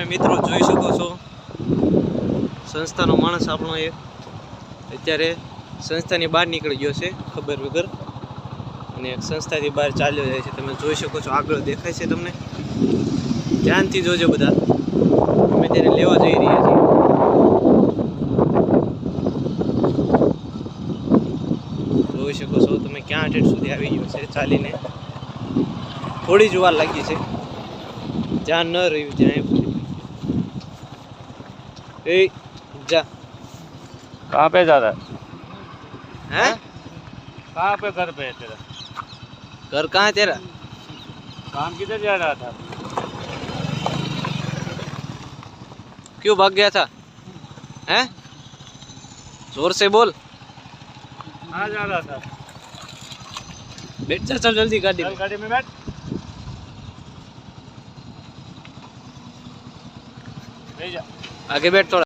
તમે મિત્રો જોઈ શકો છો. સંસ્થાનો માણસ આપણો એક અત્યારે સંસ્થાની બહાર નીકળી ગયો છે, ખબર વગર. અને સંસ્થાથી બહાર ચાલ્યો જાય છે. તમે જોઈ શકો છો, આગળ દેખાય છે તમને. ધ્યાનથી જોજો બધા. અમે તેને લેવા જઈ રહ્યા છીએ. જોઈ શકો છો, તમે ક્યાં ઠેઠ સુધી આવી ગયો છે, ચાલીને. થોડી જ વાર લાગી છે. જ્યાં ન રહ્યું, ત્યાં ए जा। कहाँ पे जा रहा है? हैं? हाँ? कहाँ पे घर पे है तेरा? घर कहाँ है तेरा? काम किधर जा रहा था? क्यों भाग गया था? हैं? ज़ोर से बोल। कहाँ जा रहा था? बैठ जा चल जल्दी गाड़ी में। गाड़ी में बैठ। जा। Aquí ver toda